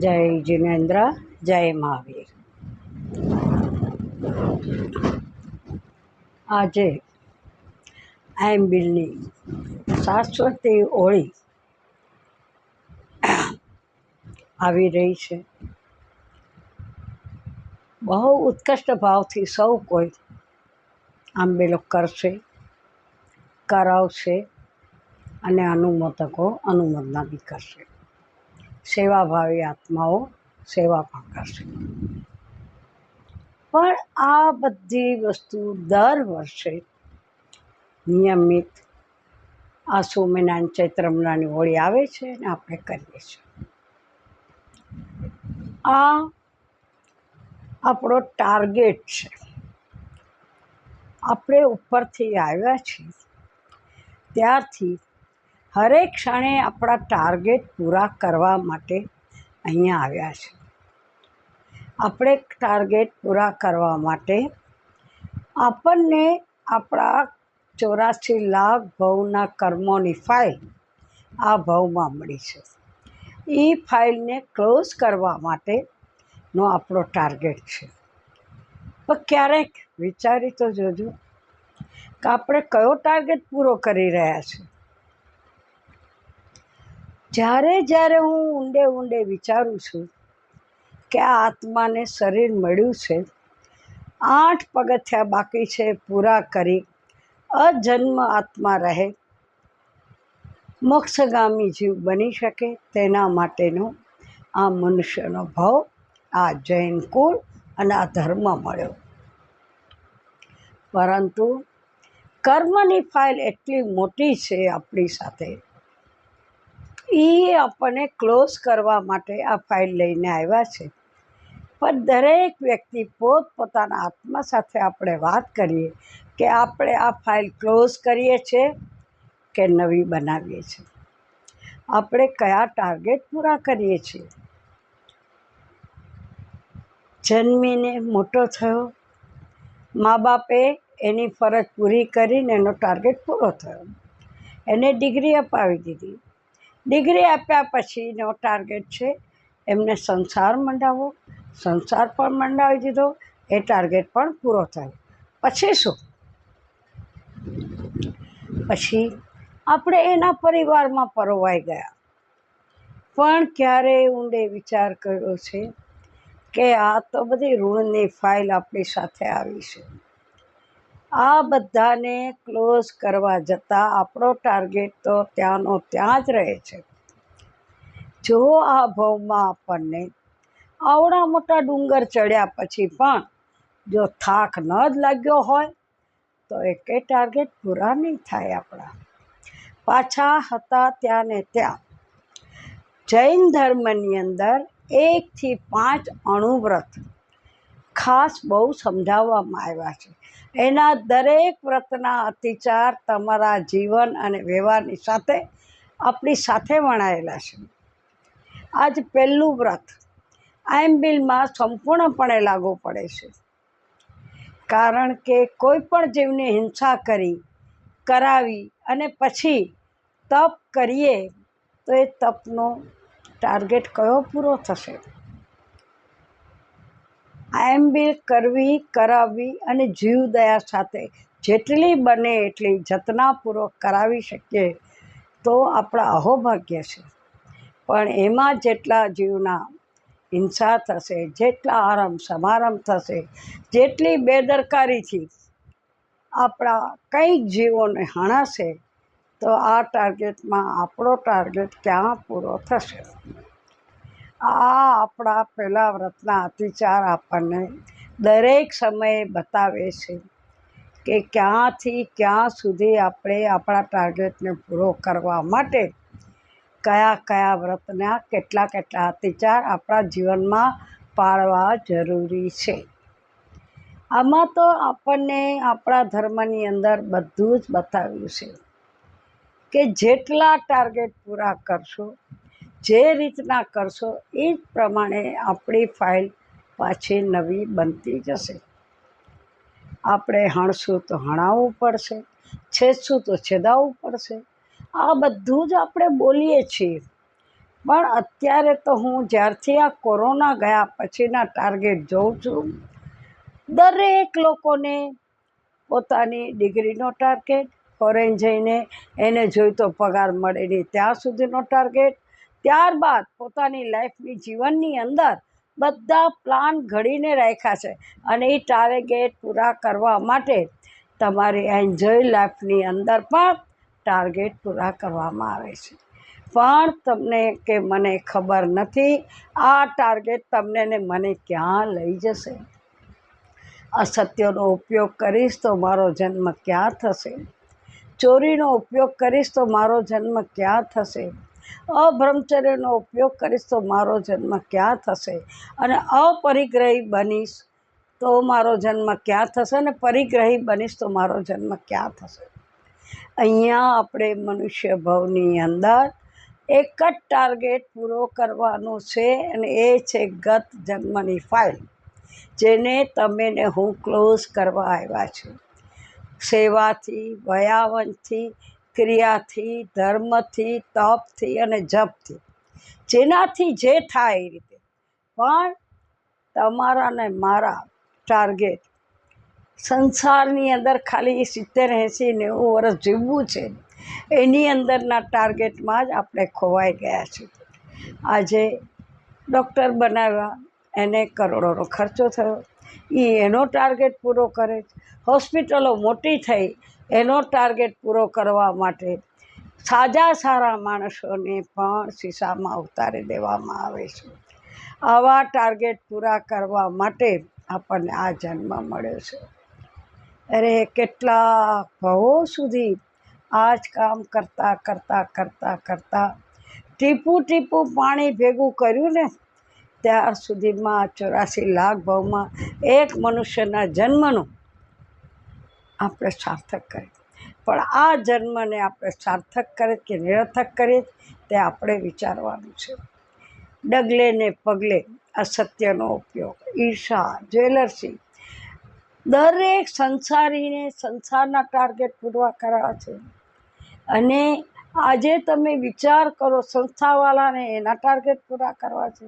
જય જિનેન્દ્ર, જય મહાવીર. આજે આંબિલની શાશ્વતી હોળી આવી રહી છે. બહુ ઉત્કૃષ્ટ ભાવથી સૌ કોઈ આંબેલો કરશે, કરાવશે. અને અનુમોદકો અનુમોદના બી કરશે સેવાભાવી આત્માઓ સેવા પણ કરશે પણ આ બધી વસ્તુ દર વર્ષે નિયમિત આ મહિનાની ચૈત્ર મહિનાની હોળી આવે છે અને આપણે કરીએ છીએ. આ આપણો ટાર્ગેટ છે. આપણે ઉપરથી આવ્યા છીએ. ત્યારથી હરેક ક્ષણે આપણા ટાર્ગેટ પૂરા કરવા માટે અહીંયા આવ્યા છે. આપણે ટાર્ગેટ પૂરા કરવા માટે આપણને આપણા ચોરાસી લાખ ભવના કર્મોની ફાઇલ આ ભવમાં મળી છે. એ ફાઇલને ક્લોઝ કરવા માટેનો આપણો ટાર્ગેટ છે. પણ ક્યારેક વિચારી તો જોજો કે આપણે કયો ટાર્ગેટ પૂરો કરી રહ્યા છીએ? જ્યારે જ્યારે હું ઊંડે ઊંડે વિચારું છું કે આ આત્માને શરીર મળ્યું છે, આઠ પગથિયા બાકી છે પૂરા કરી, અજન્મ આત્મા રહે, મોક્ષગામી જીવ બની શકે તેના માટેનો આ મનુષ્યનો ભાવ, આ જૈન કુળ અને આ ધર્મ મળ્યો. પરંતુ કર્મની ફાઇલ એટલી મોટી છે આપણી સાથે એ આપણને ક્લોઝ કરવા માટે આ ફાઇલ લઈને આવ્યા છે. પણ દરેક વ્યક્તિ પોતપોતાના આત્મા સાથે આપણે વાત કરીએ કે આપણે આ ફાઇલ ક્લોઝ કરીએ છીએ કે નવી બનાવીએ છીએ આપણે કયા ટાર્ગેટ પૂરા કરીએ છીએ? જન્મીને મોટો થયો? મા બાપે એની ફરજ પૂરી કરીને એનો ટાર્ગેટ પૂરો થયો? એને ડિગ્રી અપાવી દીધી. ડિગ્રી આપ્યા પછીનો ટાર્ગેટ છે એમને સંસાર મંડાવવો. સંસાર પણ મંડાવી દીધો, એ ટાર્ગેટ પણ પૂરો થયો. પછી શું? પછી આપણે એના પરિવારમાં પરોવાઈ ગયા. પણ ક્યારે ઊંડે વિચાર કર્યો છે કે આ તો બધી ઋણની ફાઇલ આપણી સાથે આવી છે. આ બધાને ક્લોઝ કરવા જતાં આપણો ટાર્ગેટ તો ત્યાંનો ત્યાં જ રહે છે. જો આ ભાવમાં આપણને આવડા મોટા ડુંગર ચડ્યા પછી પણ જો થાક ન જ લાગ્યો હોય, તો એકે ટાર્ગેટ પૂરા નહીં થાય આપણા. પાછા હતા ત્યાં ને ત્યાં. જૈન ધર્મની અંદર એકથી પાંચ અણુવ્રત ખાસ બહુ સમજાવવામાં આવ્યા છે. એના દરેક વ્રતના અતિચાર તમારા જીવન અને વ્યવહારની સાથે આપણી સાથે વણાયેલા છે. આજ પહેલું વ્રત આઈમ્બિલમાં સંપૂર્ણપણે લાગુ પડે છે. કારણ કે કોઈ પણ જીવને હિંસા કરી, કરાવી અને પછી તપ કરીએ તો એ તપનો ટાર્ગેટ કયો પૂરો થશે? આયંબિલ કરવી, કરાવવી અને જીવદયા સાથે જેટલી બને એટલી જતનાપૂર્વક કરાવી શકીએ તો આપણા અહોભાગ્ય છે. પણ એમાં જેટલા જીવના હિંસા થશે, જેટલા આરામ સમારંભ થશે, જેટલી બેદરકારીથી આપણા કંઈક જીવોને હણાશે, તો આ ટાર્ગેટમાં આપણો ટાર્ગેટ ક્યાં પૂરો થશે? આ આપણા પહેલા વ્રતના અતિચાર આપણને દરેક સમયે બતાવે છે કે ક્યાંથી ક્યાં સુધી આપણે આપણા ટાર્ગેટને પૂરો કરવા માટે કયા કયા વ્રતના કેટલા કેટલા અતિચાર આપણા જીવનમાં પાળવા જરૂરી છે. આમાં તો આપણને આપણા ધર્મની અંદર બધું જ બતાવ્યું છે કે જેટલા ટાર્ગેટ પૂરા કરશો જે રીતના કરશો એ જ પ્રમાણે આપણી ફાઇલ પાછી નવી બનતી જશે. આપણે હણશું તો હણાવવું પડશે, છેદશું તો છેદાવવું પડશે. આ બધું જ આપણે બોલીએ છીએ. પણ અત્યારે તો હું જ્યારથી આ કોરોના ગયા પછીના ટાર્ગેટ જોઉં છું, દરેક લોકોને પોતાની ડિગ્રીનો ટાર્ગેટ, ફોરેન જઈને એને જોઈતો પગાર મળે નહીં ત્યાં સુધીનો ટાર્ગેટ ત્યારબાદ પોતાની લાઈફની જીવનની અંદર બધા પ્લાન ઘડીને રાખ્યા છે અને એ ટાર્ગેટ પૂરા કરવા માટે તમારી એન્જોય લાઈફની અંદર પણ ટાર્ગેટ પૂરા કરવામાં આવે છે. પણ તમને કે મને ખબર નથી, આ ટાર્ગેટ તમને ને મને ક્યાં લઈ જશે? અસત્યનો ઉપયોગ કરીશ તો મારો જન્મ ક્યાં થશે? ચોરીનો ઉપયોગ કરીશ તો મારો જન્મ ક્યાં થશે? અબ્રહ્મચર્યનો ઉપયોગ કરીશ તો મારો જન્મ ક્યાં થશે? અને અપરિગ્રહી બનીશ તો મારો જન્મ ક્યાં થશે? અને પરિગ્રહી બનીશ તો મારો જન્મ ક્યાં થશે? અહીંયા આપણે મનુષ્ય ભવની અંદર એક જ ટાર્ગેટ પૂરો કરવાનો છે અને એ છે ગત જન્મની ફાઇલ જેને તમે હું ક્લોઝ કરવા આવ્યા છું. સેવાથી વયાવનથી ક્રિયાથી, ધર્મથી, તપથી અને જપથી. જેનાથી જે થાય એ રીતે. પણ તમારા ને મારા ટાર્ગેટ સંસારની અંદર ખાલી સિત્તેર, એંસી, નેવું વર્ષ જીવવું છે. એની અંદરના ટાર્ગેટમાં જ આપણે ખોવાઈ ગયા છીએ. આજે ડૉક્ટર બનાવ્યા, એને કરોડોનો ખર્ચો થયો. એ એનો ટાર્ગેટ પૂરો કરે હોસ્પિટલો મોટી થઈ એનો ટાર્ગેટ પૂરો કરવા માટે સાજા સારા માણસોને પણ શીશામાં ઉતારી દેવામાં આવે છે. આવા ટાર્ગેટ પૂરા કરવા માટે આપણને આ જન્મ મળ્યો છે. અરે કેટલા ભવો સુધી આ જ કામ કરતાં કરતાં કરતાં કરતાં ટીપું ટીપું પાણી ભેગું કર્યું ને, ત્યાર સુધીમાં ચોરાસી લાખ ભાવમાં એક મનુષ્યના જન્મનું આપણે સાર્થક કરીએ. પણ આ જન્મને આપણે સાર્થક કરીએ કે નિરર્થક કરીએ તે આપણે વિચારવાનું છે. ડગલે ને પગલે સત્યનો ઉપયોગ. ઈર્ષા, જ્વેલર્સી, દરેક સંસારીને સંસારના ટાર્ગેટ પૂરવા કરવા છે. અને આજે તમે વિચાર કરો સંસ્થાવાળાને એના ટાર્ગેટ પૂરા કરવા છે.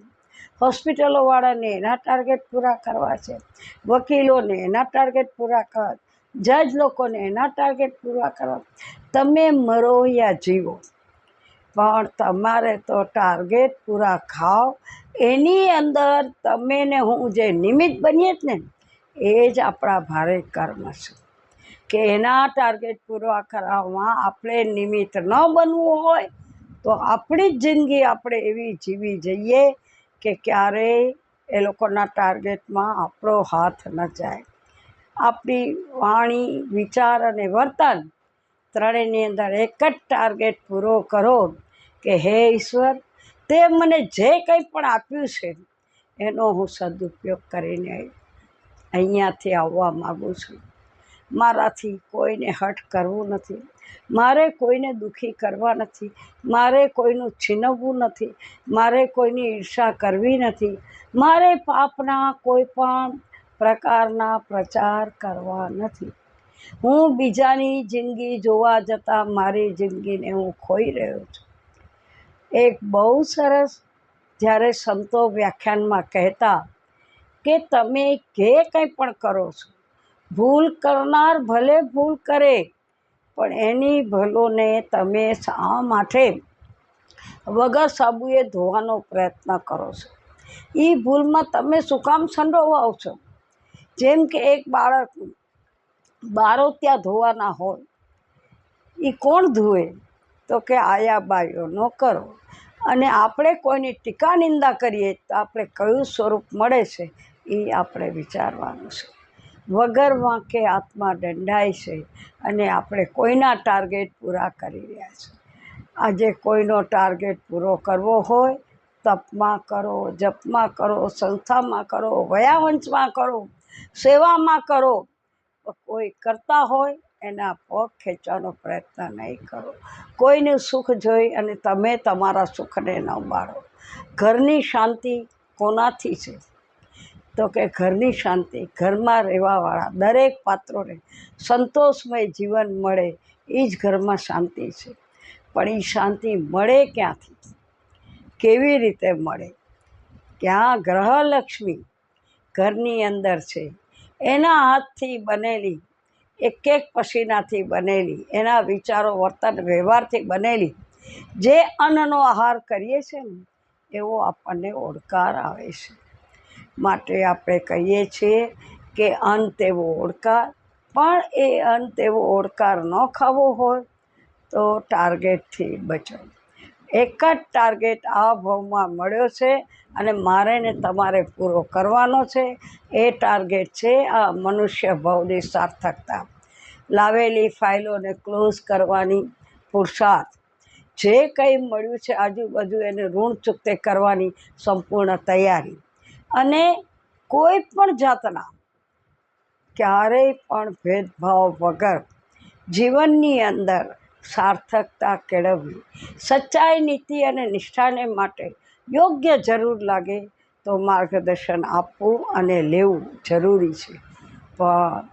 હોસ્પિટલોવાળાને એના ટાર્ગેટ પૂરા કરવા છે. વકીલોને એના ટાર્ગેટ પૂરા કરવા જજ લોકોને એના ટાર્ગેટ પૂરા કરવા. તમે મરો યા જીવો. પણ તમારે તો ટાર્ગેટ પૂરા ખાઓ. એની અંદર તમે ને હું જે નિમિત્ત બનીએ જ ને, એ જ આપણા ભારે કર્મ છે. કે એના ટાર્ગેટ પૂરા કરવામાં આપણે નિમિત્ત ન બનવું હોય, તો આપણી જ જિંદગી આપણે એવી જીવી જઈએ કે ક્યારેય એ લોકોના ટાર્ગેટમાં આપણો હાથ ન જાય. આપણી વાણી, વિચાર અને વર્તન ત્રણેયની અંદર એક જ ટાર્ગેટ પૂરો કરો કે હે ઈશ્વર, તે મને જે કંઈ પણ આપ્યું છે, એનો હું સદુપયોગ કરીને અહીંયાથી આવવા માગું છું. મારાથી કોઈને હટ કરવું નથી, મારે કોઈને દુઃખી કરવા નથી, મારે કોઈનું છીનવવું નથી, મારે કોઈની ઈર્ષા કરવી નથી, મારે પાપના કોઈ પણ પ્રકારના પ્રચાર કરવા નથી. હું બીજાની જિંદગી જોવા જતાં મારી જિંદગીને હું ખોઈ રહ્યો છું. એક બહુ સરસ, જ્યારે સંતો વ્યાખ્યાનમાં કહેતા કે તમે જે કંઈ પણ કરો છો, ભૂલ કરનાર ભલે ભૂલ કરે, પણ એની ભૂલોને તમે શા માટે વગર સાબુએ ધોવાનો પ્રયત્ન કરો છો? એ ભૂલમાં તમે શું કામ સંડોવાઓ છો? જેમ કે એક બાળક બારો ત્યાં ધોવાના હોય એ કોણ ધોવે? તો કે આયા ન કરો. અને આપણે કોઈની ટીકા નિંદા કરીએ તો આપણે કયું સ્વરૂપ મળે છે એ આપણે વિચારવાનું છે. વગર વાંકે આત્મા દંડાય છે અને આપણે કોઈના ટાર્ગેટ પૂરા કરી રહ્યા છે. આજે કોઈનો ટાર્ગેટ પૂરો કરવો હોય, તપમાં કરો, જપમાં કરો, સંસ્થામાં કરો, વયાવંશમાં કરો સેવામાં કરો. કોઈ કરતા હોય એના પગ ખેંચવાનો પ્રયત્ન નહીં કરો. કોઈનું સુખ જોઈ અને તમે તમારા સુખને ન બાળો. ઘરની શાંતિ કોનાથી છે? તો કે ઘરની શાંતિ, ઘરમાં રહેવાવાળા, દરેક પાત્રોને સંતોષમય જીવન મળે એ જ ઘરમાં શાંતિ છે. પણ એ શાંતિ મળે ક્યાંથી? કેવી રીતે મળે? ક્યાં ગ્રહલક્ષ્મી ઘરની અંદર છે. એના હાથથી બનેલી, એક એક પસીનાથી બનેલી, એના વિચારો વર્તન વ્યવહારથી બનેલી, જે અન્નનો આહાર કરીએ છીએ ને, એવો આપણને ઓડકાર આવે છે. માટે આપણે કહીએ છીએ કે અન્ન તેવો ઓડકાર, પણ એ અન્ન તેવો ઓડકાર ન ખાવો હોય તો ટાર્ગેટથી બચો. એક જ ટાર્ગેટ આ ભાવમાં મળ્યો છે અને મારે ને તમારે પૂરો કરવાનો છે. એ ટાર્ગેટ છે આ મનુષ્ય ભાવની સાર્થકતા. લાવેલી ફાઇલોને ક્લોઝ કરવાની પુરુષાર્થ જે કંઈ મળ્યું છે આજુબાજુ એને ઋણ ચૂકતે કરવાની સંપૂર્ણ તૈયારી. અને કોઈ પણ જાતના ક્યારેય પણ ભેદભાવ વગર જીવનની અંદર સાર્થકતા કેળવવી. સચ્ચાઈ, નીતિ અને નિષ્ઠાને માટે યોગ્ય જરૂર લાગે તો માર્ગદર્શન આપવું અને લેવું જરૂરી છે. પણ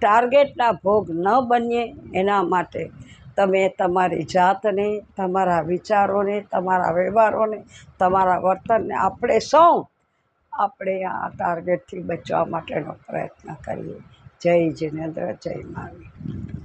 ટાર્ગેટના ભોગ ન બનીએ એના માટે તમે તમારી જાતને, તમારા વિચારોને, તમારા વ્યવહારોને, તમારા વર્તનને આપણે સૌ આપણે આ ટાર્ગેટથી બચવા માટેનો પ્રયત્ન કરીએ. જય જિનેન્દ્ર, જય મહાવીર